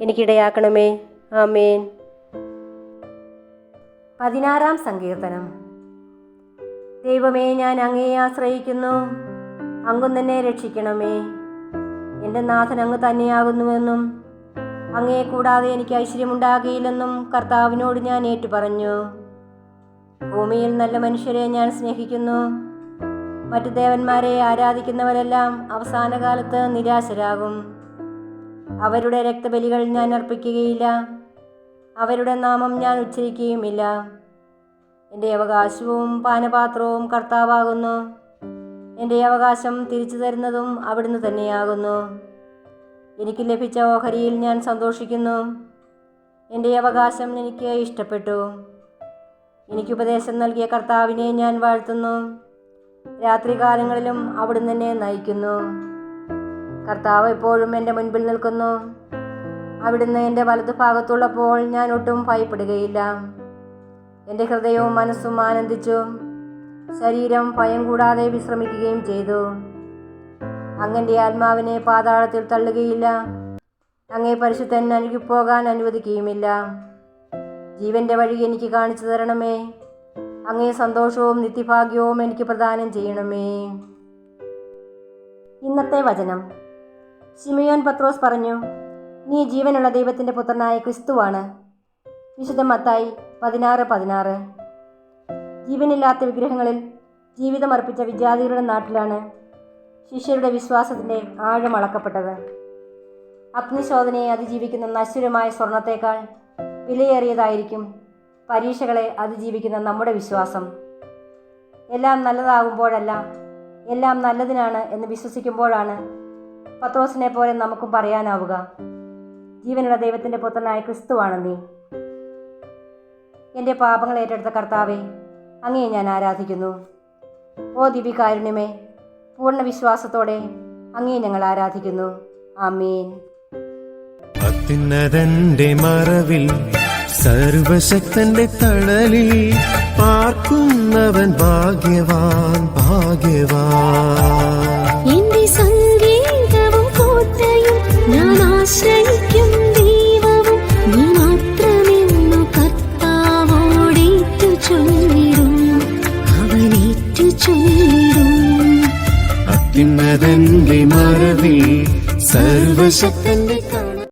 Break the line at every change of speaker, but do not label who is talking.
എനിക്കിടയാക്കണമേ. ആമേൻ. പതിനാറാം സങ്കീർത്തനം. ദൈവമേ ഞാൻ അങ്ങയെ ആശ്രയിക്കുന്നു. അങ്ങും തന്നെ രക്ഷിക്കണമേ. എന്റെ നാഥൻ അങ്ങ് തന്നെയാകുന്നുവെന്നും അങ്ങേ കൂടാതെ എനിക്ക് ഐശ്വര്യമുണ്ടാകുകയില്ലെന്നും കർത്താവിനോട് ഞാൻ ഏറ്റു പറഞ്ഞു ഭൂമിയിൽ നല്ല മനുഷ്യരെ ഞാൻ സ്നേഹിക്കുന്നു. മറ്റു ദേവന്മാരെ ആരാധിക്കുന്നവരെല്ലാം അവസാന കാലത്ത് നിരാശരാകും. അവരുടെ രക്തബലികൾ ഞാൻ അർപ്പിക്കുകയില്ല. അവരുടെ നാമം ഞാൻ ഉച്ചരിക്കുകയുമില്ല. എന്റെ അവകാശവും പാനപാത്രവും കർത്താവാകുന്നു. എന്റെ അവകാശം തിരിച്ചു തരുന്നതും അവിടുന്ന് തന്നെയാകുന്നു. എനിക്ക് ലഭിച്ച ഓഹരിയിൽ ഞാൻ സന്തോഷിക്കുന്നു. എന്റെ അവകാശം എനിക്ക് ഇഷ്ടപ്പെട്ടു. എനിക്ക് ഉപദേശം നൽകിയ കർത്താവിനെ ഞാൻ വാഴ്ത്തുന്നു. രാത്രികാലങ്ങളിലും അവിടുന്ന് തന്നെ നയിക്കുന്നു. കർത്താവ് എപ്പോഴും എന്റെ മുൻപിൽ നിൽക്കുന്നു. അവിടുന്ന് എന്റെ വലതുഭാഗത്തുള്ളപ്പോൾ ഞാൻ ഒട്ടും ഭയപ്പെടുകയില്ല. എന്റെ ഹൃദയവും മനസ്സും ആനന്ദിച്ചു. ശരീരം ഭയം കൂടാതെ വിശ്രമിക്കുകയും ചെയ്തു. അങ്ങന്റെ ആത്മാവിനെ പാതാളത്തിൽ തള്ളുകയില്ല. അങ്ങേ പരിശുദ്ധൻ എനിക്ക് പോകാൻ അനുവദിക്കുകയുമില്ല. ജീവന്റെ വഴി എനിക്ക് കാണിച്ചു തരണമേ. അങ്ങേ സന്തോഷവും നിത്യഭാഗ്യവും എനിക്ക് പ്രദാനം ചെയ്യണമേ. ഇന്നത്തെ വചനം. ശിമയോൻ പത്രോസ് പറഞ്ഞു നീ ജീവനുള്ള ദൈവത്തിന്റെ പുത്രനായ ക്രിസ്തുവാണ്. വിശുദ്ധ മത്തായി പതിനാറ് പതിനാറ്. ജീവനില്ലാത്ത വിഗ്രഹങ്ങളിൽ ജീവിതം അർപ്പിച്ച വിജാതികളുടെ നാട്ടിലാണ് ശിഷ്യരുടെ വിശ്വാസത്തിന്റെ ആഴം അളക്കപ്പെട്ടത്. അഗ്നിശോധനയെ അതിജീവിക്കുന്ന നശ്വരമായ സ്വർണത്തേക്കാൾ വിലയേറിയതായിരിക്കും പരീക്ഷകളെ അതിജീവിക്കുന്ന നമ്മുടെ വിശ്വാസം. എല്ലാം നല്ലതാകുമ്പോഴല്ല എല്ലാം നല്ലതിനാണ് എന്ന് വിശ്വസിക്കുമ്പോഴാണ് പത്രോസിനെ പോലെ നമുക്കും പറയാനാവുക. ജീവനുള്ള ദൈവത്തിന്റെ പുത്രനായ ക്രിസ്തുവാണ് നീ. എന്റെ പാപങ്ങൾ ഏറ്റെടുത്ത കർത്താവെ അങ്ങയെ ഞാൻ ആരാധിക്കുന്നു. ഓ ദിവ്യകാരുണ്യമേ പൂർണ വിശ്വാസത്തോടെ അങ്ങയെ ഞങ്ങൾ ആരാധിക്കുന്നു. ആമീൻ.
അത്യുന്നതന്റെ മറവിൽ സർവശക്തന്റെ തണലിൽ പാർക്കുന്നവൻ ഭാഗ്യവാൻ.
ചൊല്ലിടും
അത്യുന്നതന്റെ മറവിൽ സർവശക്തന്റെ